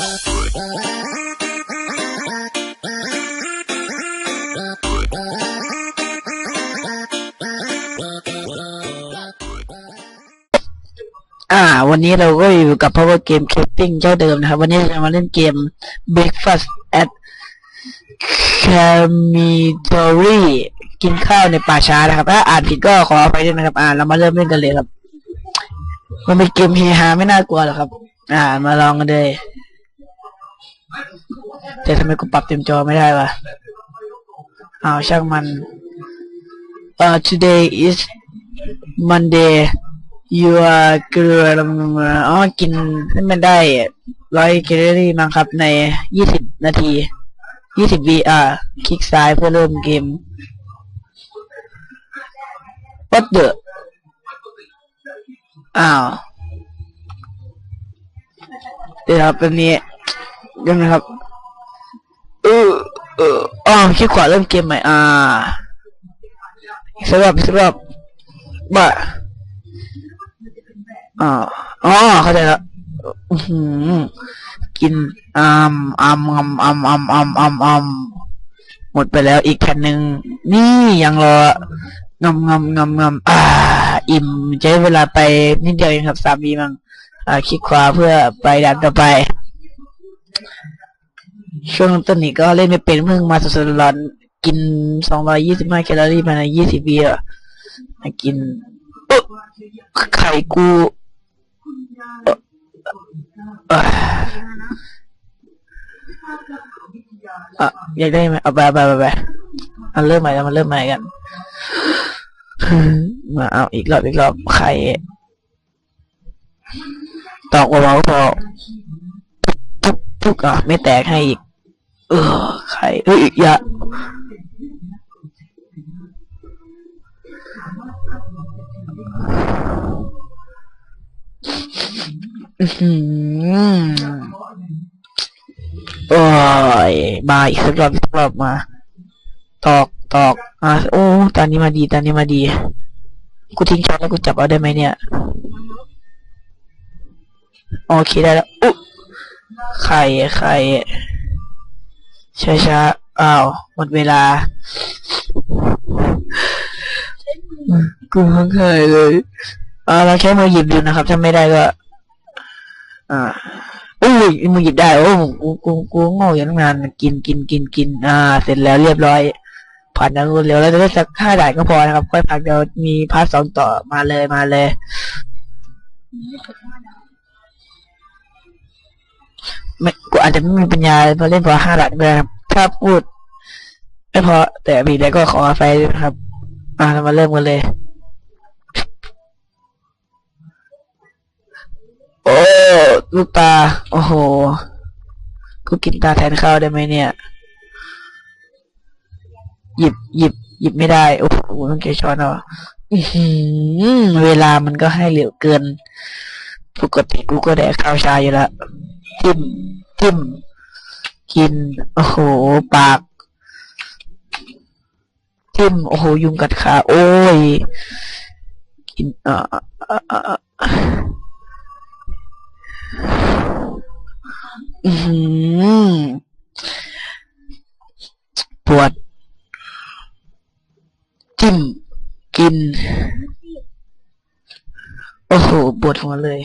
อ่า วันนี้เราก็อยู่กับ Power Game Camping เจ้าเดิมนะครับ วันนี้จะมาเล่นเกม Breakfast at Camitory กินข้าวในป่าช้านะครับ ถ้าอ่านผิดก็ขออภัยด้วยนะครับ อ่า เรามาเริ่มเล่นกันเลยครับ มันเป็นเกมเฮฮาไม่น่ากลัวหรอกครับ อ่า มาลองกันเลย แต่ทำไมกูปรับเต็มจอไม่ได้วะอ้าวช่างมันเอ่อ today is Monday you are เกลืออ๋อกินให้มันได้ร้อยแคลอรี่มั้งครับในยี่สิบนาทียี่สิบวิอ่าคลิกซ้ายเพื่อเริ่มเกม what the อ้าว เดี๋ยวครับแบบนี้ยังนะครับ คลิกขวาเริ่มเกมใหม่ อ่าสักรอบสักรอบบ้าอ๋ออ๋อเข้าใจแล้วอื้อหือกินอามอามอามอามอามอามอามอามหมดไปแล้วอีกแผ่นหนึ่งนี่ยังรองำงำงำงำอ่า อิ่มใช้เวลาไปนิดเดียวเองครับสามีมั้งอ่าคลิกขวาเพื่อไปดันต่อไป ช่วงต้นนี้ก็เล่นไม่เป็นเพิ่งมาสดๆร้อนกินสองร้อยยี่สิบห้าแคลอรี่ภายในยี่สิบวิอะมากินเอ๊ะไข่กูเอ่ออะอยากได้ไหมเอาไปเอาไปเอาไปมันเริ่มใหม่แล้วมันเริ่มใหม่กัน มาเอาอีกรอบอีกรอบไข่ตอกเบาๆพอปุ๊บปุ๊บอะไม่แตกให้อีก เออไข่เอ้ยอย่าอื้อหือโอ้ยมาอีกสักรอบอีกสักรอบมา ตอกตอกอะโอ้ตอนนี้มาดีตอนนี้มาดี กูทิ้งช้อนแล้วกูจับเอาได้ไหมเนี่ย โอเคได้แล้วอุ๊ไข่ไข่ ช้าช้าๆอ้าว หมดเวลา กูเพิ่งเคยเลยอ่าเราใช้มือหยิบดูนะครับ ถ้าไม่ได้ก็ อ่าอุ้ยมือหยิบได้โอ้กูกูกูโง่อย่างตั้งนานกินกินกินกิน อ่า เสร็จแล้วเรียบร้อย ผ่านทางรวดเร็วแล้วจะได้สักห้าด่านก็พอนะครับ ค่อยพักเดี๋ยวมีพาร์ทสองต่อมาเลยมาเลย ไม่กูอาจจะไม่มีปัญญามาเล่นพอห้าหลักเลยครับถ้าพูดไม่พอแต่มีแล้วก็ขออภัยด้วยครับ อ่าเรามาเริ่มกันเลย โอ้ลูกตา โอ้โห กูกินตาแทนข้าวได้ไหมเนี่ย หยิบหยิบหยิบไม่ได้ โอ้โหต้องเกยช้อนเอาอื้อหือเวลามันก็ให้เหลวเกิน ปกติกูก็แดกข้าวชาอยู่ล้วจิ้มจิ้มกิน โอ้โห ปาก จิ้ม โอ้โห ยุงกัดขา โอ้ย กินเอ่อเอ่อเอ่อเอ่ออือหือปวด จิ้ม กิน โอ้โหปวดหัวเลย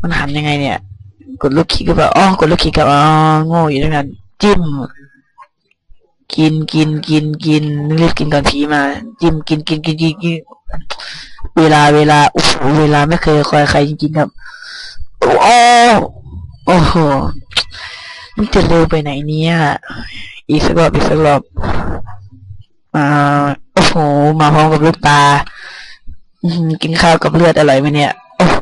มันหันยังไงเนี่ย กดลูกคลิกก็แบบอ๋อกดลูกคลิกกับอ๋อโง่อยู่ตั้งนั้นจิ้ม กินกินกินกินรีบกินก่อนผีมา จิ้มกินกินกินกินกินเวลาเวลาโอ้โหเวลาไม่เคยคอยใครจริงๆครับโอ้โอ้โอ้โหมันจะเร็วไปไหนเนี่ยอีกสักรอบอีกสักรอบอ่าโอ้โห มาพร้อมกับลูกตา กินข้าวกับเลือดอร่อยไหมเนี่ย โอ้โห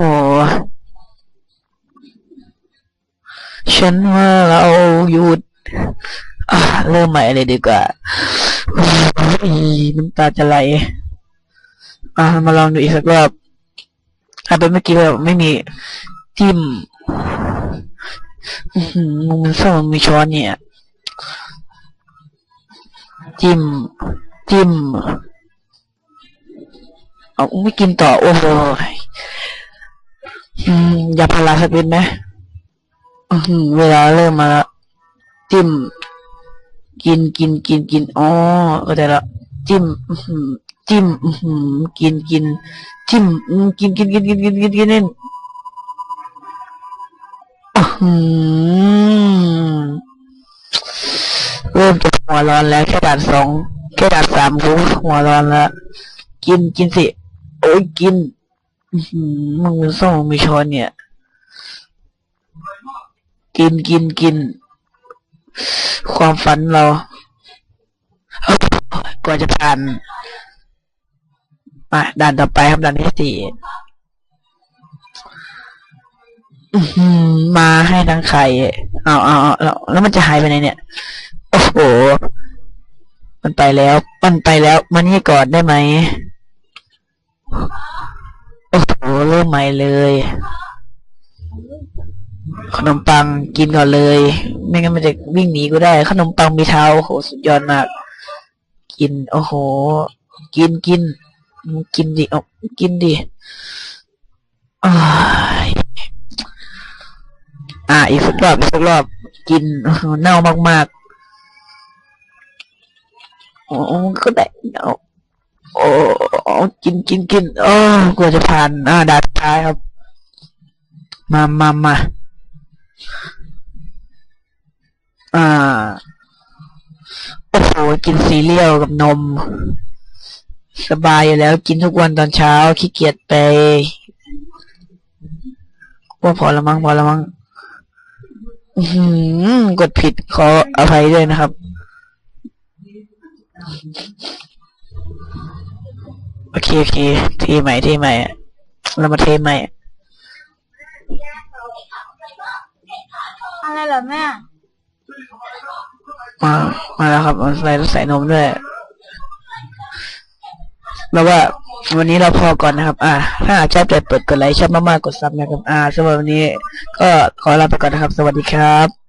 ฉันว่าเราหยุดเริ่มใหม่เลยดีกว่าโอ้ยน้ำตาจะไหลอะมาลองดูอีกสักรอบอะเป็นเมื่อกี้แบบไม่มีจิ้มมึงมันส้มมันมีช้อนเนี่ย จิ้ม จิ้ม เอาไม่กินต่อ โอ้โหอย่าพาราสักนิดไหมเวลาเริ่มมาแล้วจิ้ม กินกินกินกินอ๋อก็ได้ละ จิ้มจิ้มกินกิน จิ้มกินกินกินกินกินกินกินเล่นอื้อหือเริ่มจะหัวร้อนแล้วแค่ด่านสองแค่ด่านสามกูหัวร้อนแล้ว กินกินสิ โอ้ยกินอื้อหือมึงเป็นส้มมึงมีช้อนเนี่ย กินกินกิน ความฝันเราเกว่าจะผ่านมาด่านต่อไปครับด่านที่สี่มาให้ทั้งไข่เอาเอาเอาแล้วแล้วมันจะหายไปไหนเนี่ย โอ้โห มันไปแล้ว มันไปแล้ว มันนี่ก่อนได้ไหม โอ้โห เริ่มใหม่เลย ขนมปังกินก่อนเลย ไม่งั้นมันจะวิ่งหนีก็ได้ ขนมปังมีเท้าโหสุดยอดมาก กิน โอ้โห กินกิน กินดิเอากินดิอ่าอีกสักรอบอีกสักรอบกินโอ้โหเน่ามากๆโอ้ก็ได้เอา โอ้กินกินกินโอ้กว่าจะผ่านอ่าดาดท้ายครับ มามามาอ่าโอ้โหกินซีเรียลกับนม สบายอยู่แล้วกินทุกวันตอนเช้าขี้เกียจไปว่าพอละมั้งพอละมั้งอื้อหือกดผิดขออภัยด้วยนะครับ โอเคโอเคเทใหม่เทใหม่เรามาเทใหม่อะไรเหรอแม่ มามาแล้วครับใส่ใส่นมด้วยแล้วว่า วันนี้เราพอก่อนนะครับ อ่า ถ้าชอบใจเปิดกดไลค์ชอบมากๆกดซับนะครับ อ่าสำหรับวันนี้ ก็ขอลาไปก่อนนะครับ สวัสดีครับ